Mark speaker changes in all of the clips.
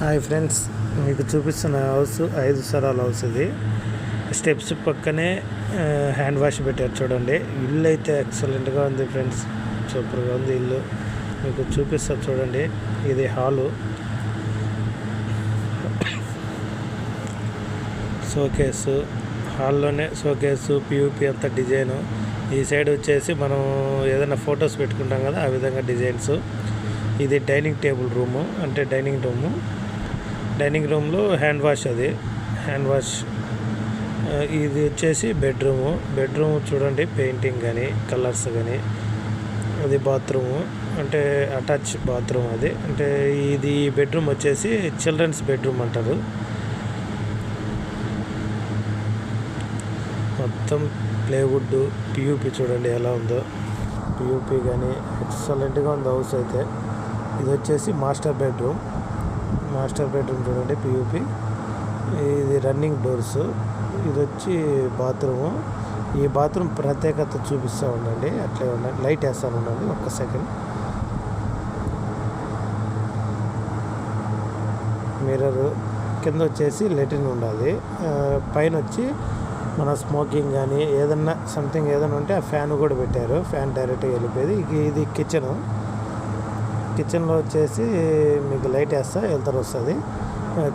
Speaker 1: Hi friends మీకు చూపిస్తున్న house ఐదు సరాల హౌస్ ఇది. స్టెప్స్ పక్కనే హ్యాండ్ వాష్ పెట్టారు చూడండి. ఇల్లు అయితే ఎక్సలెంట్గా ఉంది ఫ్రెండ్స్. సూపర్గా ఉంది ఇల్లు. మీకు చూపిస్తారు చూడండి. ఇది హాలు. షోకేసు. హాల్లోనే షోకేసు పియూపి అంత డిజైను. ఈ సైడ్ వచ్చేసి మనం ఏదైనా ఫొటోస్ పెట్టుకుంటాం కదా ఆ విధంగా డిజైన్స్. ఇది డైనింగ్ టేబుల్ రూము అంటే డైనింగ్ రూము. డైనింగ్ రూమ్లో హ్యాండ్ వాష్ అది. హ్యాండ్ వాష్ ఇది వచ్చేసి బెడ్రూము. బెడ్రూమ్ చూడండి పెయింటింగ్ కానీ కలర్స్ కానీ. అది బాత్రూము. అంటే అటాచ్ బాత్రూమ్ అది. అంటే ఇది బెడ్రూమ్ వచ్చేసి చిల్డ్రన్స్ బెడ్రూమ్ అంటారు. మొత్తం ప్లేవుడ్ పియూపీ చూడండి ఎలా ఉందో. పియూపీ కానీ ఎక్సలెంట్గా ఉంది హౌస్ అయితే. ఇది వచ్చేసి మాస్టర్ బెడ్రూమ్. మాస్టర్ బెడ్రూమ్ చూడండి పియూపి ఇది రన్నింగ్ డోర్స్. ఇది వచ్చి బాత్రూము. ఈ బాత్రూమ్ ప్రత్యేకత చూపిస్తూ ఉండండి అట్లే ఉండండి లైట్ వేస్తాను ఉండండి ఒక్క సెకండ్. మిర్రర్ కింద వచ్చేసి లెటిన్ ఉండాలి. పైన వచ్చి మన స్మోకింగ్ కానీ ఏదన్నా సంథింగ్ ఏదైనా ఉంటే ఆ ఫ్యాన్ కూడా పెట్టారు. ఫ్యాన్ డైరెక్ట్గా వెళ్ళిపోయేది. ఇది కిచెను. కిచెన్లో వచ్చేసి మీకు లైట్ వేస్తా వెళ్తారు వస్తుంది.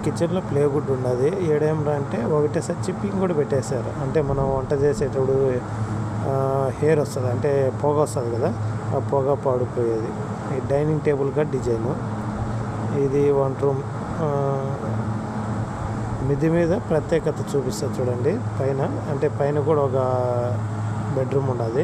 Speaker 1: కిచెన్లో ప్లేగుడ్ ఉన్నది. ఏడేమిరా అంటే ఒకటేసారి చిప్పింగ్ కూడా పెట్టేశారు. అంటే మనం వంట చేసేటప్పుడు హెయిర్ వస్తుంది. అంటే పొగ వస్తుంది కదా ఆ పొగ పాడిపోయేది ఈ డైనింగ్ టేబుల్గా డిజైను. ఇది వన్ రూమ్. మిది మీద ప్రత్యేకత చూపిస్తుంది చూడండి. పైన అంటే పైన కూడా ఒక బెడ్రూమ్ ఉన్నది.